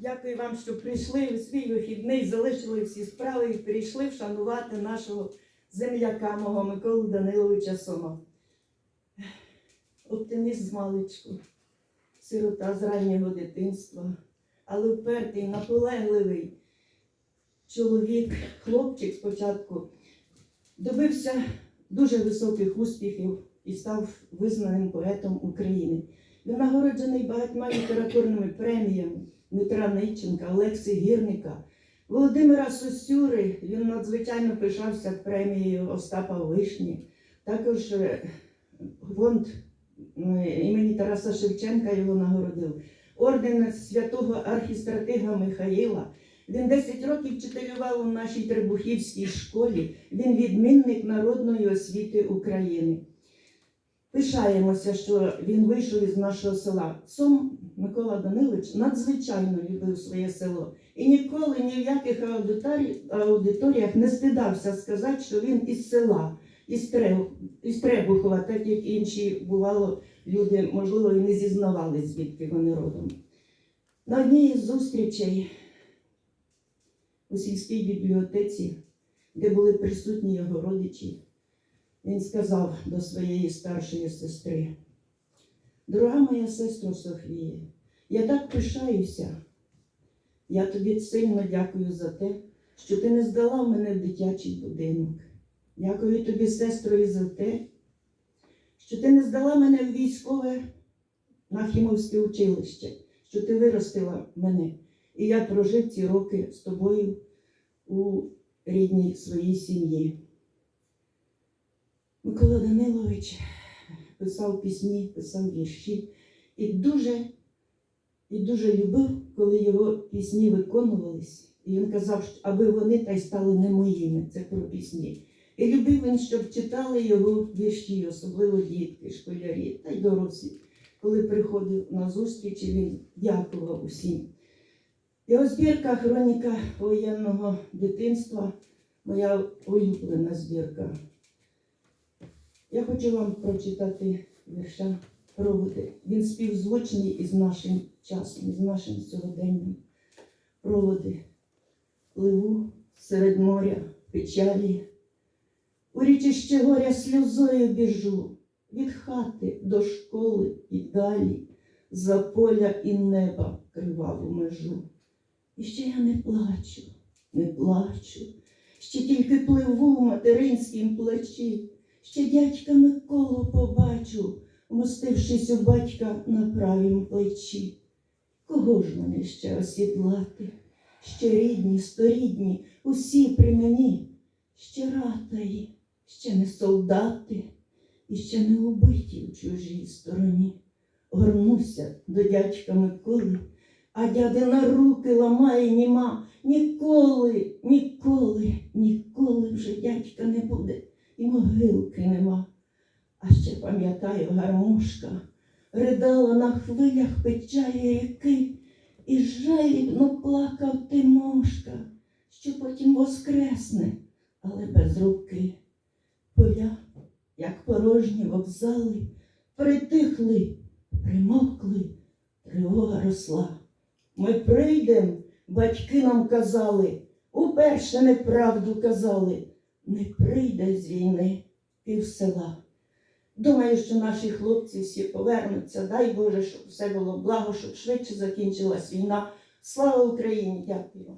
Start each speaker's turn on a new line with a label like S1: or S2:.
S1: Дякую вам, що прийшли у свій вихідний, залишили всі справи і прийшли вшанувати нашого земляка, мого Миколу Даниловича Сома. Оптиміст з маличку, сирота з раннього дитинства, але впертий, наполегливий чоловік, хлопчик спочатку, добився дуже високих успіхів і став визнаним поетом України. Він нагороджений багатьма літературними преміями Дмитра Ниченка, Олекси Гірника, Володимира Сосюри. Він надзвичайно пишався премією Остапа Вишні. Також фонд е, імені Тараса Шевченка його нагородив. Орден святого архістратига Михаїла. Він 10 років вчителював у нашій Требухівській школі. Він відмінник народної освіти України. Пишаємося, що він вийшов із нашого села. Сом Микола Данилович надзвичайно любив своє село і ніколи ні в яких аудиторіях не стидався сказати, що він із села, із, Требухова, так як інші бувало, люди, можливо, і не зізнавали, звідки вони родом. На одній із зустрічей у сільській бібліотеці, де були присутні його родичі, він сказав до своєї старшої сестри: Дорога моя сестро Софія, я так пишаюся. Я тобі сильно дякую за те, що ти не здала мене в дитячий будинок. Дякую тобі, сестро, і за те, що ти не здала мене в військове Нахімовське училище, що ти виростила мене. І я прожив ці роки з тобою у рідній своїй сім'ї. Микола Данилович писав пісні, писав вірші і дуже, і дуже любив, коли його пісні виконувались. І він казав, що аби вони та й стали не моїми, це про пісні. І любив він, щоб читали його вірші, особливо дітки, школярі та й дорослі. Коли приходив на зустрічі, він дякував усім. Його збірка Хроніка воєнного дитинства, моя улюблена збірка. Я хочу вам прочитати вірша проводи. Він співзвучний із нашим часом, із нашим сьогоденням. Проводи пливу серед моря печалі. У річище горя сльозою біжу від хати до школи і далі, за поля і неба криваву межу. І ще я не плачу, не плачу, ще тільки пливу в материнськім плечі. Ще дядька Миколу побачу, вмостившись у батька на правім плечі. Кого ж мене ще осідлати? Ще рідні, сторідні, усі при мені, ще ратаї, ще не солдати, і ще не убиті в чужій стороні. Горнуся до дядька Миколи, а дядина руки ламає німа. Ніколи, ніколи, ніколи вже дядька не буде і могилки нема. А ще пам'ятаю, гармошка ридала на хвилях печалі ріки, і жалібно плакав Тимошка, що потім воскресне, але без руки. Поля, як порожні вокзали, притихли, примокли, тривога росла. Ми прийдем, батьки нам казали, уперше неправду казали не прийде з війни пів села. Думаю, що наші хлопці всі повернуться. Дай Боже, щоб все було благо, щоб швидше закінчилась війна. Слава Україні! Дякую.